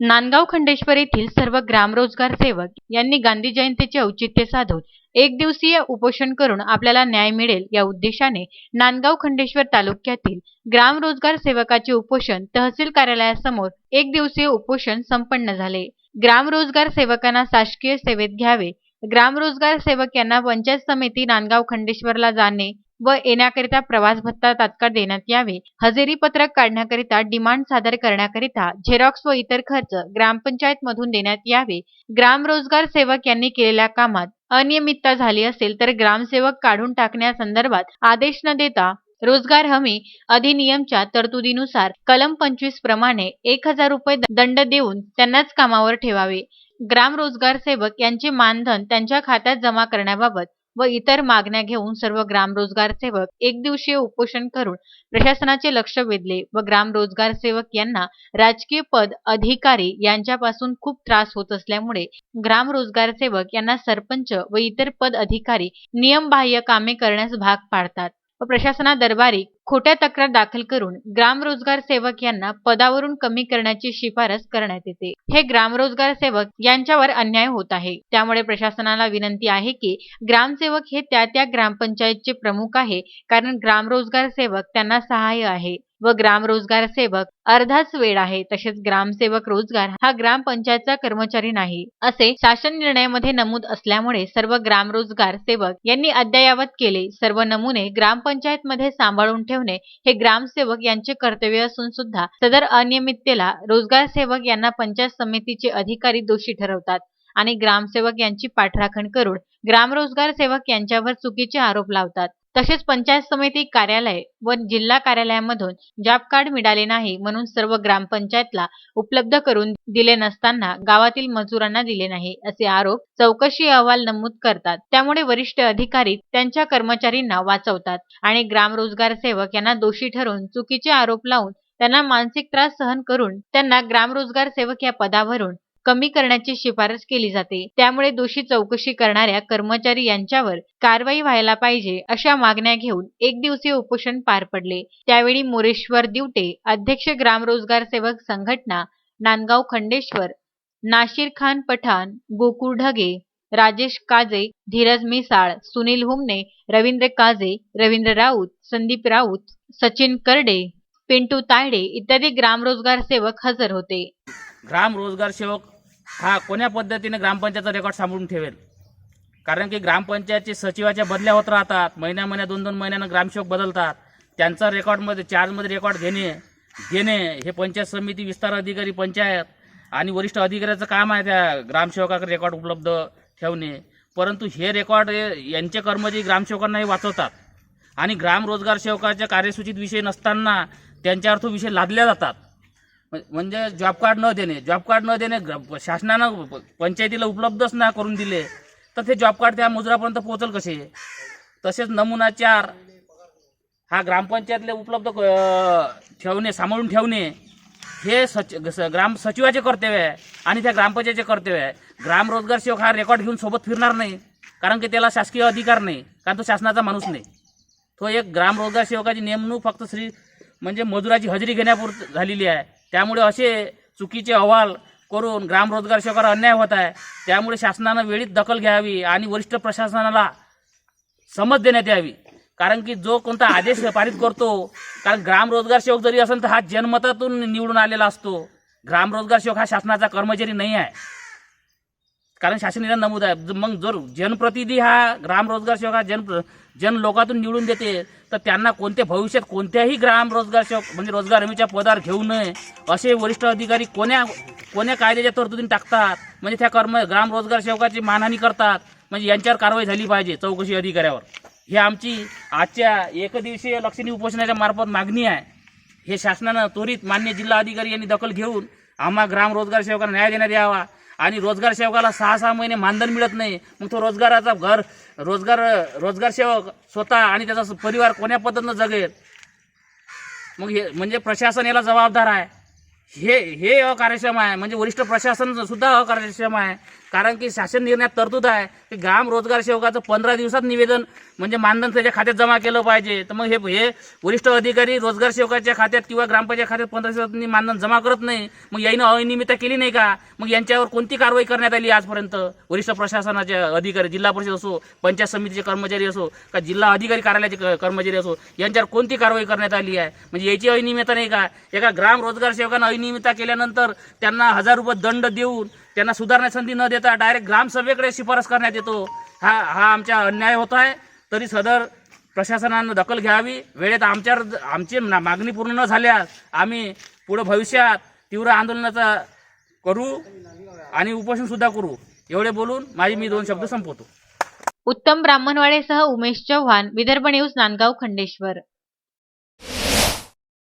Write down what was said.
नांदगाव खंडेश्वर येथील सर्व ग्रामरोजगार सेवक यांनी गांधी जयंतीचे औचित्य साधून एक दिवसीय उपोषण करून आपल्याला न्याय मिळेल या उद्देशाने नांदगाव खंडेश्वर तालुक्यातील ग्रामरोजगार सेवकाचे उपोषण तहसील कार्यालयासमोर एक दिवसीय उपोषण संपन्न झाले. ग्रामरोजगार सेवकांना शासकीय सेवेत घ्यावे. ग्रामरोजगार सेवक यांना पंचायत समिती नांदगाव खंडेश्वरला जाणे व येण्याकरिता प्रवास भत्ता तात्काळ देण्यात यावे. हजेरी पत्रक काढण्याकरिता डिमांड सादर करण्याकरिता झेरॉक्स व इतर खर्च ग्रामपंचायत मधून देण्यात यावे. ग्राम रोजगार सेवक यांनी केलेल्या कामात अनियमितता झाली असेल तर ग्रामसेवक काढून टाकण्यासंदर्भात आदेश न देता रोजगार हमी अधिनियमच्या तरतुदीनुसार कलम पंचवीस प्रमाणे एक हजार रुपये दंड देऊन त्यांनाच कामावर ठेवावे. ग्राम रोजगार सेवक यांचे मानधन त्यांच्या खात्यात जमा करण्याबाबत व इतर मागण्या घेऊन सर्व ग्रामरोजगार सेवक एक दिवसीय उपोषण करून प्रशासनाचे लक्ष वेधले व ग्रामरोजगार सेवक यांना राजकीय पद अधिकारी यांच्यापासून खूप त्रास होत असल्यामुळे ग्रामरोजगार सेवक यांना सरपंच व इतर पद अधिकारी नियमबाह्य कामे करण्यास भाग पाडतात. व प्रशासना दरबारी खोट्या तक्रार दाखल करून ग्रामरोजगार सेवक यांना पदावरून कमी करण्याची शिफारस करण्यात येते. हे ग्रामरोजगार सेवक यांच्यावर अन्याय होत आहे. त्यामुळे प्रशासनाला विनंती आहे की ग्रामसेवक हे त्या त्या ग्रामपंचायतचे प्रमुख आहे कारण ग्रामरोजगार सेवक त्यांना सहाय्य आहे. व ग्राम रोजगार सेवक अर्धाच वेळ आहे तसेच ग्रामसेवक रोजगार हा ग्रामपंचायतचा कर्मचारी नाही असे शासन निर्णयामध्ये नमूद असल्यामुळे सर्व ग्रामरोजगार सेवक यांनी अद्ययावत केले. सर्व नमुने ग्रामपंचायत मध्ये सांभाळून ठेवणे हे ग्रामसेवक यांचे कर्तव्य असून सुद्धा सदर अनियमिततेला रोजगार सेवक यांना पंचायत समितीचे अधिकारी दोषी ठरवतात आणि ग्रामसेवक यांची पाठराखण करून ग्रामरोजगार सेवक यांच्यावर चुकीचे आरोप लावतात. तसेच पंचायत समिती कार्यालय व जिल्हा कार्यालयामधून जॉब कार्ड मिळाले नाही म्हणून सर्व ग्रामपंचायतला उपलब्ध करून दिले नसताना गावातील मजुरांना दिले नाही असे आरोप चौकशी अहवाल नमूद करतात. त्यामुळे वरिष्ठ अधिकारी त्यांच्या कर्मचारींना वाचवतात आणि ग्रामरोजगार सेवक यांना दोषी ठरवून चुकीचे आरोप लावून त्यांना मानसिक त्रास सहन करून त्यांना ग्रामरोजगार सेवक या पदावरून कमी करण्याची शिफारस केली जाते. त्यामुळे दोषी चौकशी करणाऱ्या कर्मचारी यांच्यावर कारवाई व्हायला पाहिजे अशा मागण्या घेऊन एक दिवसीय उपोषण पार पडले. त्यावेळी मोरेश्वर दिवटे अध्यक्ष ग्राम रोजगार सेवक संघटना नांदगाव खंडेश्वर नाशिर खान पठाण गोकुळ ढगे राजेश काजे धीरज मिसाळ सुनील हुमने रवींद्र काजे रवींद्र राऊत संदीप राऊत सचिन करडे पिंटू तायडे इत्यादी ग्रामरोजगार सेवक हजर होते. ग्राम रोजगार सेवक हा कोण्या पद्धतीने ग्रामपंचायतचा रेकॉर्ड सांभाळून ठेवेल? कारण की ग्रामपंचायतचे सचिवाच्या बदल्या होत राहतात महिन्या महिन्या दोन दोन महिन्यानं ग्रामसेवक बदलतात. त्यांचा रेकॉर्डमध्ये चार्जमध्ये रेकॉर्ड घेणे घेणे हे पंचायत समिती विस्तार अधिकारी पंचायत आणि वरिष्ठ अधिकाऱ्याचं काम आहे त्या ग्रामसेवकाकडे रेकॉर्ड उपलब्ध ठेवणे. परंतु हे रेकॉर्ड यांचे कर्मचारी ग्रामसेवकांनाही वाचवतात. आणि ग्राम रोजगार सेवकाच्या कार्यसूचीत विषय नसताना त्यांच्यावर तो विषय लादल्या जातात. म्हणजे जॉब कार्ड न देणे. जॉब कार्ड न देणे ग्र- शासनानं पंचायतीला उपलब्धच ना करून दिले तर ते जॉब कार्ड त्या मजुरापर्यंत पोहोचल कसे? तसेच नमुना चार हा ग्रामपंचायतले उपलब्ध ठेवणे सांभाळून ठेवणे हे सच स- ग्राम सचिवाचे कर्तव्य आहे आणि त्या ग्रामपंचायतचे कर्तव्य आहे. ग्राम रोजगार सेवक हा रेकॉर्ड घेऊन सोबत फिरणार नाही कारण की त्याला शासकीय अधिकार नाही कारण तो शासनाचा माणूस नाही. तो एक ग्राम रोजगार सेवकाची नेमणूक फक्त श्री म्हणजे मजुराची हजेरी घेण्यापुर झालेली आहे. त्यामुळे असे चुकीचे अहवाल करून ग्रामरोजगार सेवकावर अन्याय होत आहे. त्यामुळे शासनानं वेळीत दखल घ्यावी आणि वरिष्ठ प्रशासनाला समज देण्यात यावी. कारण की जो कोणता आदेश पारित करतो कारण ग्रामरोजगार सेवक जरी असेल तर हा जनमतातून निवडून आलेला असतो. ग्रामरोजगार सेवक हा शासनाचा कर्मचारी नाही आहे. कारण शासन निर्णय नमूद आहे. मग जर जनप्रतिनिधी हा ग्राम रोजगार सेवक हा जन जन लोकातून निवडून देते तर त्यांना कोणत्या भविष्यात कोणत्याही ग्राम रोजगार सेवक म्हणजे रोजगार हमीच्या पदावर घेऊ नये असे वरिष्ठ अधिकारी कोण्या कोण्या कायद्याच्या तरतुदीने टाकतात? म्हणजे त्या कर्म ग्राम रोजगार सेवकाची मानहानी करतात. म्हणजे यांच्यावर कारवाई झाली पाहिजे चौकशी अधिकाऱ्यावर. ही आमची आजच्या एकदिवसीय लक्षणीय उपोषणाच्या मार्फत मागणी आहे. हे शासनानं त्वरित मान्य जिल्हा अधिकारी यांनी दखल घेऊन आम्हा ग्राम रोजगार सेवकांना न्याय देण्यात यावा. आणि रोजगार सेवकाला सहा सहा महिने मानधन मिळत नाही. मग तो रोजगाराचा घर रोजगार रोजगार सेवक स्वतः आणि त्याचा परिवार कोण्या पद्धतीनं जगेल? मग हे म्हणजे प्रशासन याला जबाबदार आहे. हे हे अकार्यक्षम आहे. म्हणजे वरिष्ठ प्रशासन सुद्धा अकार्यक्षम आहे. कारण की शासन निर्णयात तरतूद आहे. की ग्राम रोजगार सेवकाचं पंधरा दिवसात निवेदन म्हणजे मानधन त्याच्या खात्यात जमा केलं पाहिजे. तर मग हे हे वरिष्ठ अधिकारी रोजगार सेवकाच्या खात्यात किंवा ग्रामपंचायत खात्यात पंधरा दिवसात मानधन जमा करत नाही. मग याईनं अनियमितता केली नाही का? मग यांच्यावर कोणती कारवाई करण्यात आली आजपर्यंत? वरिष्ठ प्रशासनाचे अधिकारी जिल्हा परिषद असो पंचायत समितीचे कर्मचारी असो का जिल्हा अधिकारी कार्यालयाचे कर्मचारी असो यांच्यावर कोणती कारवाई करण्यात आली आहे? म्हणजे याची अनियमितता नाही का? एका ग्राम रोजगार सेवकानं बेनियमिता केल्यानंतर त्यांना हजार रुपये दंड देऊन त्यांना सुधारण्याची संधी न देता डायरेक्ट ग्रामसभेकडे शिफारस करण्यात येतो. हा हा आमचा अन्याय होत आहे. तरी सदर प्रशासनानं दखल घ्यावी. वेळेत आमच्यावर आमची मागणी पूर्ण न झाल्यास आम्ही पुढं भविष्यात तीव्र आंदोलनाचा करू आणि उपोषण सुद्धा करू. एवढे बोलून माझी मी दोन शब्द संपवतो. उत्तम ब्राह्मणवाडेसह उमेश चव्हाण विदर्भ न्यूज नांदगाव खंडेश्वर.